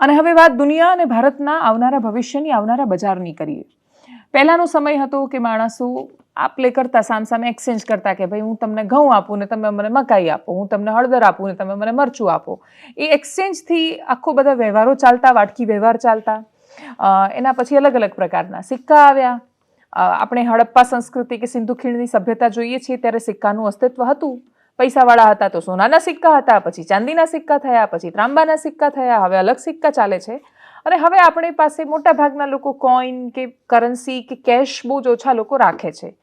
અને હવે વાત દુનિયા અને ભારતના આવનારા ભવિષ્યની, આવનારા બજારની કરીએ. પહેલાંનો સમય હતો કે માણસો આપ લે કરતા, સામસામે એક્સચેન્જ કરતા કે ભાઈ હું તમને ઘઉં આપું ને તમે મને મકાઈ આપો, હું તમને હળદર આપું ને તમે મને મરચું આપો. એ એક્સચેન્જથી આખો બધા વ્યવહારો ચાલતા, વાટકી વ્યવહાર ચાલતા. એના પછી અલગ અલગ પ્રકારના સિક્કા આવ્યા. આપણે હડપ્પા સંસ્કૃતિ કે સિંધુ ખીણની સભ્યતા જોઈએ છીએ ત્યારે સિક્કાનું અસ્તિત્વ હતું. પૈસાવાળા હતા તો સોનાના સિક્કા હતા, પછી ચાંદીના સિક્કા થયા, પછી ત્રાંબાના સિક્કા થયા, હવે અલગ સિક્કા ચાલે છે. અને હવે આપણી પાસે મોટા ભાગના લોકો કોઈન કે કરન્સી કે કેશ બહુ જ ઓછા લોકો રાખે છે.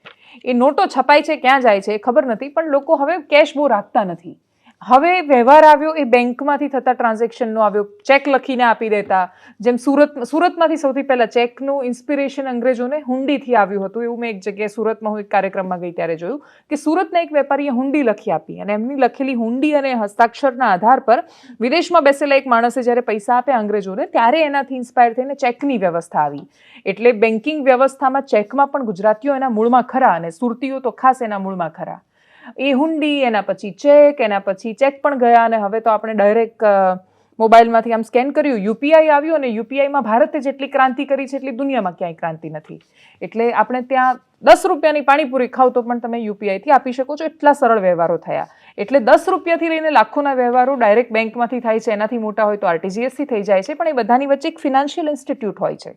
એ નોટો છપાય છે, ક્યાં જાય છે એ ખબર નથી, પણ લોકો હવે કેશ બહુ રાખતા નથી. હવે વ્યવહાર આવ્યો એ બેંકમાંથી થતા ટ્રાન્ઝેક્શનનો આવ્યો. ચેક લખીને આપી દેતા. જેમ સુરત, સુરતમાંથી સૌથી પહેલાં ચેકનું ઇન્સ્પિરેશન અંગ્રેજોને હુંડીથી આવ્યું હતું. એવું મેં એક જગ્યાએ સુરતમાં હું એક કાર્યક્રમમાં ગઈ ત્યારે જોયું કે સુરતના એક વેપારીએ હુંડી લખી આપી અને એમની લખેલી હુંડી અને હસ્તાક્ષરના આધાર પર વિદેશમાં બેસેલા એક માણસે જ્યારે પૈસા આપ્યા અંગ્રેજોને, ત્યારે એનાથી ઇન્સ્પાયર થઈને ચેકની વ્યવસ્થા આવી. એટલે બેન્કિંગ વ્યવસ્થામાં ચેકમાં પણ ગુજરાતીઓ એના મૂળમાં ખરા અને સુરતીઓ તો ખાસ એના મૂળમાં ખરા. એ હુંડી, એના પછી ચેક, એના પછી ચેક પણ ગયા અને હવે તો આપણે ડાયરેક્ટ મોબાઈલમાંથી આમ સ્કેન કર્યું. યુપીઆઈ આવ્યું અને યુપીઆઈમાં ભારતે જેટલી ક્રાંતિ કરી છે એટલી દુનિયામાં ક્યાંય ક્રાંતિ નથી. એટલે આપણે ત્યાં દસ રૂપિયાની પાણીપુરી ખાવ તો પણ તમે યુપીઆઈથી આપી શકો છો. એટલા સરળ વ્યવહારો થયા. એટલે દસ રૂપિયાથી લઈને લાખોના વ્યવહારો ડાયરેક્ટ બેંકમાંથી થાય છે, એનાથી મોટા હોય તો આરટીજીએસથી થઈ જાય છે, પણ એ બધાની વચ્ચે એક ફિનાન્શિયલ ઇન્સ્ટિટ્યૂટ હોય છે.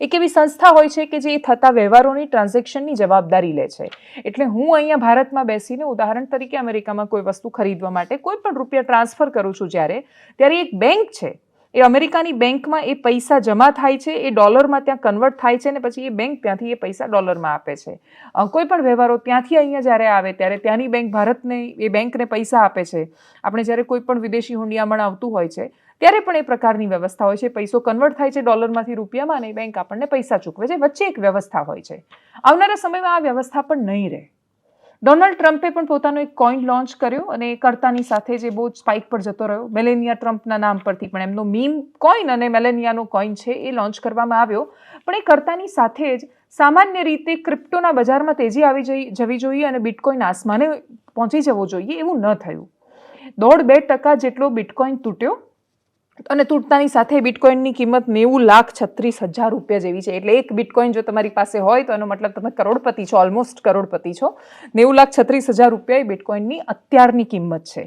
એક એવી સંસ્થા હોય છે કે જે એ થતા વ્યવહારોની ટ્રાન્ઝેક્શનની જવાબદારી લે છે. એટલે હું અહીંયા ભારતમાં બેસીને ઉદાહરણ તરીકે અમેરિકામાં કોઈ વસ્તુ ખરીદવા માટે કોઈ પણ રૂપિયા ટ્રાન્સફર કરું છું જ્યારે, ત્યારે એક બેંક છે એ અમેરિકાની બેંકમાં એ પૈસા જમા થાય છે, એ ડોલરમાં ત્યાં કન્વર્ટ થાય છે ને પછી એ બેંક ત્યાંથી એ પૈસા ડોલરમાં આપે છે. કોઈ પણ વ્યવહારો ત્યાંથી અહીંયા જ્યારે આવે ત્યારે ત્યાંની બેંક ભારતને એ બેંકને પૈસા આપે છે. આપણે જ્યારે કોઈ પણ વિદેશી હુંડિયામણ આવતું હોય છે, ત્યારે પણ એ પ્રકારની વ્યવસ્થા હોય છે. પૈસો કન્વર્ટ થાય છે ડોલરમાંથી રૂપિયામાં અને બેંક આપણને પૈસા ચૂકવે છે. વચ્ચે એક વ્યવસ્થા હોય છે. આવનારા સમયમાં આ વ્યવસ્થા પણ નહીં રહે. ડોનાલ્ડ ટ્રમ્પે પણ પોતાનો એક કોઈન લોન્ચ કર્યો અને કર્તાની સાથે જે બહુ સ્પાઇક પર જતો રહ્યો. મેલેનિયા ટ્રમ્પના નામ પરથી પણ એમનો મીમ કોઈન અને મેલેનિયાનો કોઈન છે એ લોન્ચ કરવામાં આવ્યો. પણ એ કર્તાની સાથે જ સામાન્ય રીતે ક્રિપ્ટોના બજારમાં તેજી આવી જઈ, જવી જોઈએ અને બિટકોઇન આસમાને પહોંચી જવો જોઈએ એવું ન થયું. દોઢ બે ટકા જેટલો બિટકોઇન તૂટ્યો. અને તૂટતાની સાથે બિટકોઈનની કિંમત નેવું લાખ છત્રીસ હજાર રૂપિયા જેવી છે. એટલે એક બિટકોઈન જો તમારી પાસે હોય તો એનો મતલબ તમે કરોડપતિ છો ઓલમોસ્ટ કરોડપતિ છો. નેવું લાખ છત્રીસ હજાર રૂપિયા એ બિટકોઈનની અત્યારની કિંમત છે.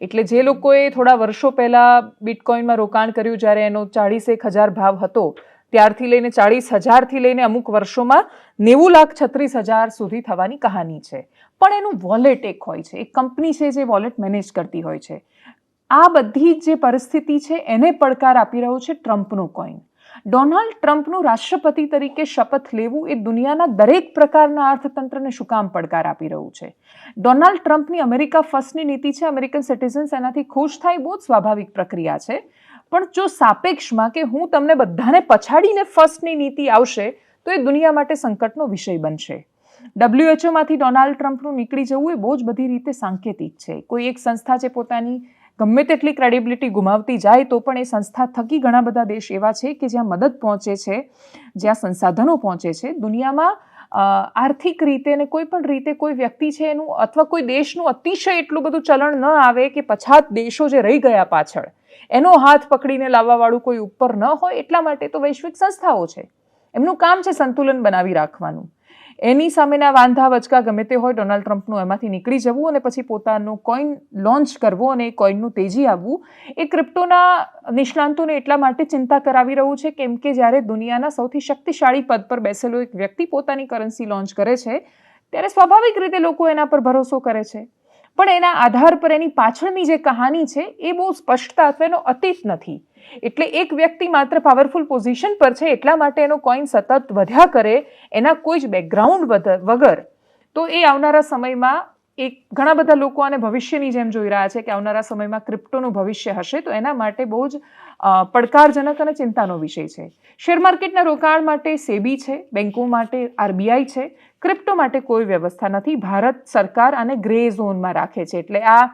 એટલે જે લોકોએ થોડા વર્ષો પહેલાં બિટકોઈનમાં રોકાણ કર્યું, જ્યારે એનો ચાળીસેક હજાર ભાવ હતો, ત્યારથી લઈને ચાળીસ હજારથી લઈને અમુક વર્ષોમાં નેવું લાખ છત્રીસ હજાર સુધી થવાની કહાની છે. પણ એનું વોલેટ એક હોય છે. એક કંપની છે જે વોલેટ મેનેજ કરતી હોય છે. આ બધી જ પરિસ્થિતિ છે, એને પડકાર આપી રહ્યો છે ટ્રમ્પનો કોઈન. ડોનાલ્ડ ટ્રમ્પનું રાષ્ટ્રપતિ તરીકે શપથ લેવું એ દુનિયાના દરેક પ્રકારના અર્થતંત્રને શું કામ પડકાર આપી રહ્યું છે? ડોનાલ્ડ ટ્રમ્પની અમેરિકા ફર્સ્ટની નીતિ છે, અમેરિકન સિટીઝન્સ એનાથી ખુશ થાય બહુ જ સ્વાભાવિક પ્રક્રિયા છે. પણ જો સાપેક્ષમાં કે હું તમને બધાને પછાડીને ફર્સ્ટની નીતિ આવશે, તો એ દુનિયા માટે સંકટનો વિષય બનશે. ડબ્લ્યુએચઓમાંથી ડોનાલ્ડ ટ્રમ્પનું નીકળી જવું એ બહુ જ બધી રીતે સાંકેતિક છે. કોઈ એક સંસ્થા છે પોતાની ગમે તેટલી ક્રેડિબિલિટી ગુમાવતી જાય, તો પણ એ સંસ્થા થકી ઘણા બધા દેશ એવા છે કે જ્યાં મદદ પહોંચે છે, જ્યાં સંસાધનો પહોંચે છે. દુનિયામાં આર્થિક રીતે અને કોઈ પણ રીતે કોઈ વ્યક્તિ છે એનું અથવા કોઈ દેશનું અતિશય એટલું બધું ચલણ ન આવે કે પછાત દેશો જે રહી ગયા પાછળ, એનો હાથ પકડીને લાવવાવાળું કોઈ ઉપર ન હોય, એટલા માટે તો વૈશ્વિક સંસ્થાઓ છે. એમનું કામ છે સંતુલન બનાવી રાખવાનું. એની સામેના વાંધા વચકા ગમે તે હોય ડોનાલ્ડ ટ્રમ્પનું એમાંથી નીકળી જવું અને પછી પોતાનું કોઈન લોન્ચ કરવું અને એ કોઈનનું તેજી આવવું, એ ક્રિપ્ટોના નિષ્ણાંતોને એટલા માટે ચિંતા કરાવી રહ્યું છે કેમ કે જ્યારે દુનિયાના સૌથી શક્તિશાળી પદ પર બેસેલો એક વ્યક્તિ પોતાની કરન્સી લોન્ચ કરે છે, ત્યારે સ્વાભાવિક રીતે લોકો એના પર ભરોસો કરે છે. પણ એના આધાર પર એની પાછળની જે કહાની છે, એ બહુ સ્પષ્ટતા અથવા એનો અતીત નથી. એટલે એક વ્યક્તિ માત્ર પાવરફુલ પોઝિશન પર છે, એટલા માટે એનો કોઈન સતત વધ્યા કરે, એના કોઈ જ બેકગ્રાઉન્ડ વગર. તો એ આવનારા સમયમાં એક ઘણા બધા લોકો આને ભવિષ્યની જેમ જોઈ રહ્યા છે કે આવનારા સમયમાં ક્રિપ્ટોનું ભવિષ્ય હશે. તો એના માટે બહુ જ પડકારજનક અને ચિંતાનો વિષય છે. શેર માર્કેટના રોકાણ માટે સેબી છે બેન્કો માટે આરબીઆઈ છે. ક્રિપ્ટો માટે કોઈ વ્યવસ્થા નથી. ભારત સરકાર આને ગ્રે ઝોનમાં રાખે છે. એટલે આ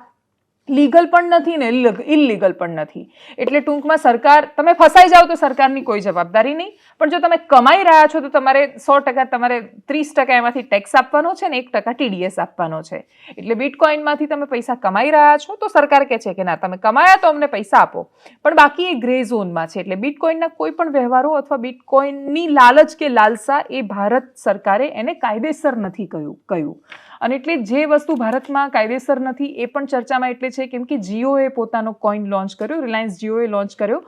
લીગલ પણ નથી ને ઇલીગલ પણ નથી. એટલે ટૂંકમાં સરકાર, તમે ફસાઈ જાઓ તો સરકારની કોઈ જવાબદારી નહીં. પણ જો તમે કમાઈ રહ્યા છો તો તમારે સો ટકા તમારે ત્રીસ ટકા એમાંથી ટેક્સ આપવાનો છે ને એક ટકા ટીડીએસ આપવાનો છે. એટલે બિટકોઇનમાંથી તમે પૈસા કમાઈ રહ્યા છો તો સરકાર કહે છે કે ના, તમે કમાયા તો અમને પૈસા આપો. પણ બાકી એ ગ્રે ઝોનમાં છે. એટલે બિટકોઇનના કોઈ પણ વ્યવહારો અથવા બિટકોઇનની લાલચ કે લાલસા એ ભારત સરકારે એને કાયદેસર નથી કહ્યું કહ્યું. અને એટલે જે વસ્તુ ભારતમાં કાયદેસર નથી, એ પણ ચર્ચામાં એટલે છે, કેમ કે જીઓએ પોતાનો કોઈન લોન્ચ કર્યો રિલાયન્સ જીઓએ લોન્ચ કર્યો.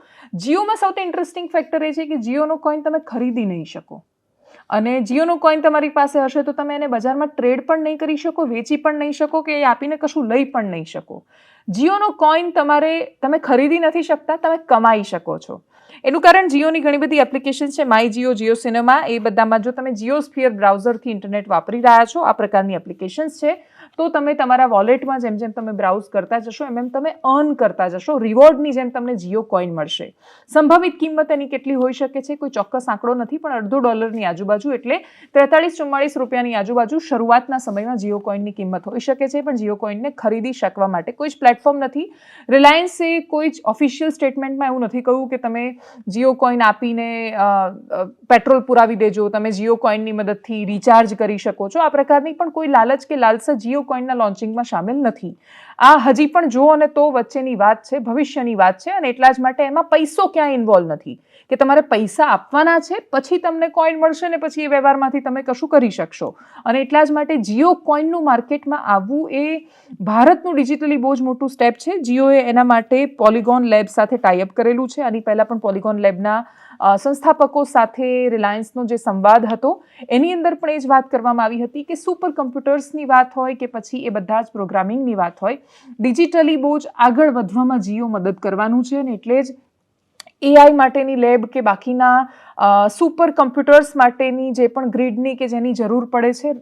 જીઓમાં સૌથી ઇન્ટરેસ્ટિંગ ફેક્ટર એ છે કે જીઓનો કોઈન તમે ખરીદી નહીં શકો. અને જીઓનો કોઈન તમારી પાસે હશે તો તમે એને બજારમાં ટ્રેડ પણ નહીં કરી શકો, વેચી પણ નહીં શકો કે એ આપીને કશું લઈ પણ નહીં શકો. જીઓનો કોઈન તમારે, તમે ખરીદી નથી શકતા, તમે કમાઈ શકો છો. એનું કારણ જીઓની ઘણી બધી એપ્લિકેશન છે માય જીઓ જીઓ સિનેમા એ બધામાં જો તમે જીઓ સ્ફિયર બ્રાઉઝરથી ઇન્ટરનેટ વાપરી રહ્યા છો, આ પ્રકારની એપ્લિકેશન્સ છે. તો તમે તમારા વોલેટમાં જેમ જેમ તમે બ્રાઉઝ કરતા જશો, એમ એમ તમે અર્ન કરતા જશો. રિવોર્ડની જેમ તમને જીઓ કોઈન મળશે. સંભવિત કિંમત એની કેટલી હોઈ શકે છે? કોઈ ચોક્કસ આંકડો નથી, પણ અડધો ડોલરની આજુબાજુ એટલે ત્રેતાળીસ ચુમ્માળીસ રૂપિયાની આજુબાજુ શરૂઆતના સમયમાં જીઓ કોઈનની કિંમત હોઈ શકે છે, પણ જીઓ કોઈનને ખરીદી શકવા માટે કોઈ જ પ્લેટફોર્મ નથી. રિલાયન્સે કોઈ જ ઓફિશિયલ સ્ટેટમેન્ટમાં એવું નથી કહ્યું કે તમે જીઓ કોઈન આપીને પેટ્રોલ પુરાવી દેજો, તમે જીઓ કોઈનની મદદથી રિચાર્જ કરી શકો છો. આ પ્રકારની પણ કોઈ લાલચ કે લાલસા જીઓ કોઈનના લોન્ચિંગમાં સામેલ નથી. આ હજી પણ જો અને તો વચ્ચેની વાત છે, ભવિષ્યની વાત છે અને એટલા જ માટે એમાં પૈસો ક્યાંય ઇન્વોલ્વ નથી. કે તમારે પૈસા આપવાના છે, પછી તમને કોઈન મળશે ને પછી એ વ્યવહારમાંથી તમે કશું કરી શકશો. અને એટલા જ માટે જીઓ કોઈનનું માર્કેટમાં આવવું એ ભારતનું ડિજિટલી બહુ જ મોટું સ્ટેપ છે. જીઓએ એના માટે પોલિગોન લેબ સાથે ટાઈઅપ કરેલું છે. આની પહેલાં પણ પોલિગોન લેબના સંસ્થાપકો સાથે રિલાયન્સનો જે સંવાદ હતો, એની અંદર પણ એ જ વાત કરવામાં આવી હતી કે સુપર કમ્પ્યુટર્સની વાત હોય કે પછી એ બધા જ પ્રોગ્રામિંગની વાત હોય ડિજિટલી બહુ જ આગળ વધવામાં જીઓ મદદ કરવાનું છે અને એટલે જ એઆઈ માટેની લેબ કે બાકીના સુપર કમ્પ્યુટર્સ માટેની જે પણ ગ્રીડની કે જેની જરૂર પડે છે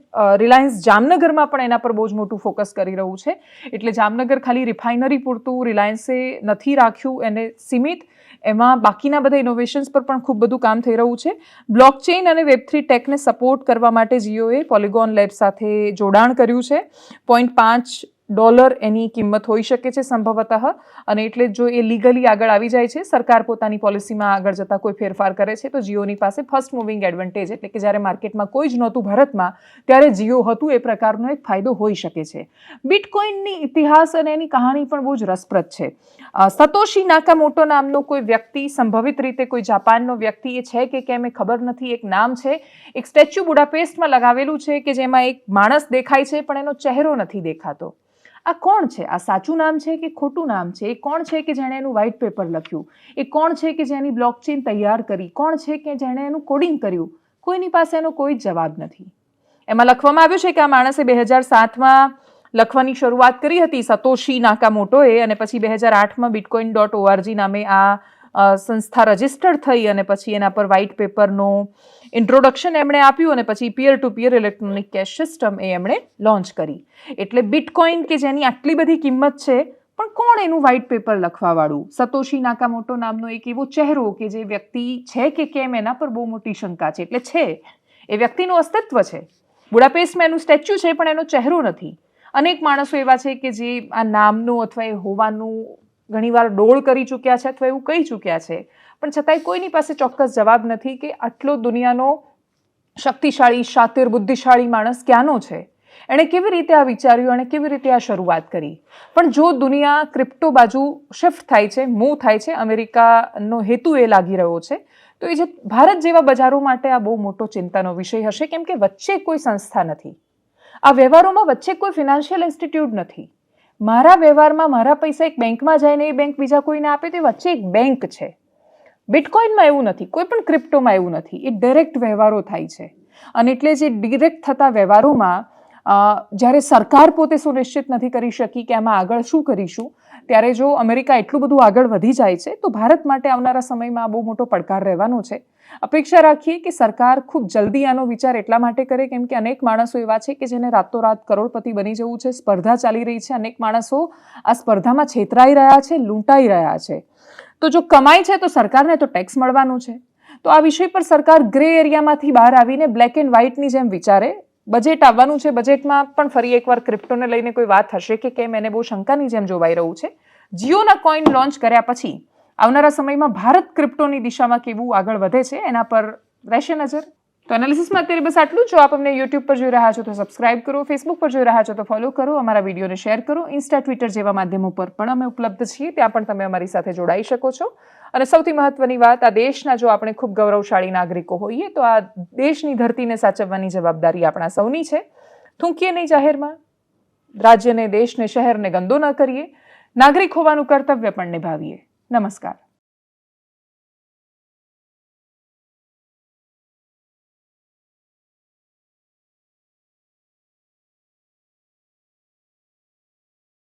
રિલાયન્સ જામનગરમાં પણ એના પર બહુ જ મોટું ફોકસ કરી રહ્યું છે. એટલે જામનગર ખાલી રિફાઇનરી પૂરતું રિલાયન્સે નથી રાખ્યું, એને સીમિત. એમાં બાકીના બધા ઇનોવેશન્સ પર પણ ખૂબ બધું કામ થઈ રહ્યું છે. બ્લોકચેઇન અને વેબ થ્રી ટેકને સપોર્ટ કરવા માટે જીઓએ પોલિગોન લેબ સાથે જોડાણ કર્યું છે. પોઈન્ટ પાંચ ડોલર એની કિંમત હોઈ શકે છે સંભવતઃ. અને એટલે જો એ લીગલી આગળ આવી જાય છે, સરકાર પોતાની પોલિસીમાં આગળ જતાં કોઈ ફેરફાર કરે છે, તો જીઓની પાસે ફર્સ્ટ મૂવિંગ એડવાન્ટેજ એટલે કે જ્યારે માર્કેટમાં કોઈ જ નહોતું ભારતમાં, ત્યારે જીઓ હતું એ પ્રકારનો એક ફાયદો હોઈ શકે છે. બિટકોઇનની ઇતિહાસ અને એની કહાણી પણ બહુ જ રસપ્રદ છે. સતોશી નાકામોટો નામનો કોઈ વ્યક્તિ, સંભવિત રીતે કોઈ જાપાનનો વ્યક્તિ, એ છે કે કેમ એ ખબર નથી, એક નામ છે. એક સ્ટેચ્યુ બુડાપેસ્ટમાં લગાવેલું છે કે જેમાં એક માણસ દેખાય છે, પણ એનો ચહેરો નથી દેખાતો. આ કોણ છે? આ સાચું નામ છે કે ખોટું નામ છે? એ કોણ છે કે જેણે એનું વ્હાઇટ પેપર લખ્યું? એ કોણ છે કે જેની બ્લોકચેન તૈયાર કરી? કોણ છે કે જેણે એનું કોડિંગ કર્યું? કોઈની પાસે એનો કોઈ જ જવાબ નથી. એમાં લખવામાં આવ્યું છે કે આ માણસે બે હજાર સાતમાં લખવાની શરૂઆત કરી હતી, સતોશી નાકામોટોએ અને પછી બે હજાર આઠમાં બિટકોઇન ડોટ ઓઆરજી નામે આ સંસ્થા રજિસ્ટર્ડ થઈ અને પછી એના પર વ્હાઇટ પેપરનું ઇન્ટ્રોડક્શન એમણે આપ્યું અને પછી પિયર ટુ પિયર ઇલેક્ટ્રોનિક કેશ સિસ્ટમ એ એમણે લોન્ચ કરી. એટલે બિટકોઇન કે જેની આટલી બધી કિંમત છે, પણ કોણ એનું વ્હાઇટ પેપર લખવાવાળું? સતોશી નાકામોટો નામનો એક એવો ચહેરો કે જે વ્યક્તિ છે કે કેમ એના પર બહુ મોટી શંકા છે. એટલે છે, એ વ્યક્તિનું અસ્તિત્વ છે. બુડાપેસ્ટમાં એનું સ્ટેચ્યુ છે, પણ એનો ચહેરો નથી. અનેક માણસો એવા છે કે જે આ નામનું અથવા એ હોવાનું ઘણીવાર ડોળ કરી ચૂક્યા છે અથવા એવું કહી ચૂક્યા છે. પણ છતાંય કોઈની પાસે ચોક્કસ જવાબ નથી કે આટલો દુનિયાનો શક્તિશાળી, શાતિર, બુદ્ધિશાળી માણસ ક્યાંનો છે? એણે કેવી રીતે આ વિચાર્યું? એણે કેવી રીતે આ શરૂઆત કરી? પણ જો દુનિયા ક્રિપ્ટો બાજુ શિફ્ટ થાય છે મૂવ થાય છે, અમેરિકાનો હેતુ એ લાગી રહ્યો છે, તો એ જે ભારત જેવા બજારો માટે આ બહુ મોટો ચિંતાનો વિષય હશે, કેમ કે વચ્ચે કોઈ સંસ્થા નથી. આ વ્યવહારોમાં વચ્ચે કોઈ ફિનાન્શિયલ ઇન્સ્ટિટ્યૂટ નથી. મારા વ્યવહારમાં મારા પૈસા એક બેંકમાં જાય ને એ બેંક બીજા કોઈને આપે તે વચ્ચે એક બેંક છે. બિટકોઇનમાં એવું નથી, કોઈ પણ ક્રિપ્ટોમાં એવું નથી. એ ડાયરેક્ટ વ્યવહારો થાય છે. અને એટલે જે ડિરેક્ટ થતા વ્યવહારોમાં જ્યારે સરકાર પોતે સુનિશ્ચિત નથી કરી શકી કે આમાં આગળ શું કરીશું, ત્યારે જો અમેરિકા એટલું બધું આગળ વધી જાય છે, તો ભારત માટે આવનારા સમયમાં બહુ મોટો પડકાર રહેવાનો છે. અપેક્ષા રાખીએ કે સરકાર ખૂબ જલ્દી આનો વિચાર એટલા માટે કરે કેમ કે અનેક માણસો એવા છે કે જેને રાતોરાત કરોડપતિ બની જવું છે, સ્પર્ધા ચાલી રહી છે, અનેક માણસો આ સ્પર્ધામાં છેતરાઈ રહ્યા છે, લૂંટાઈ રહ્યા છે. તો જો કમાય છે તો સરકારને તો ટેક્સ મળવાનું છે. તો આ વિષય પર સરકાર ગ્રે એરિયામાંથી બહાર આવીને બ્લેક એન્ડ વ્હાઇટની જેમ વિચારે બજેટ આવવાનું છે. બજેટમાં પણ ફરી એકવાર ક્રિપ્ટોને લઈને કોઈ વાત હશે કે કેમ એને બહુ શંકાની જેમ જોવાઈ રહ્યું છે. જીઓના કોઈન લોન્ચ કર્યા પછી આવનારા સમયમાં ભારત ક્રિપ્ટોની દિશામાં કેવું આગળ વધે છે એના પર રહેશે નજર. તો એનાલિસિસમાં અત્યારે બસ આટલું જો. આપ અમને યુટ્યુબ પર જોઈ રહ્યા છો તો સબસ્ક્રાઇબ કરો ફેસબુક પર જોઈ રહ્યા છો તો ફોલો કરો, અમારા વિડીયોને શેર કરો ઇન્સ્ટા ટ્વિટર જેવા માધ્યમો પર પણ અમે ઉપલબ્ધ છીએ, ત્યાં પણ તમે અમારી સાથે જોડાઈ શકો છો. અને સૌથી મહત્વની વાત, આ દેશના જો આપણે ખૂબ ગૌરવશાળી નાગરિકો હોઈએ, તો આ દેશની ધરતીને સાચવવાની જવાબદારી આપણા સૌની છે. થૂંકીએ નહીં જાહેરમાં. રાજ્યને, દેશને, શહેરને ગંદો ન કરીએ. નાગરિક હોવાનું કર્તવ્ય પણ નિભાવીએ. નમસ્કાર.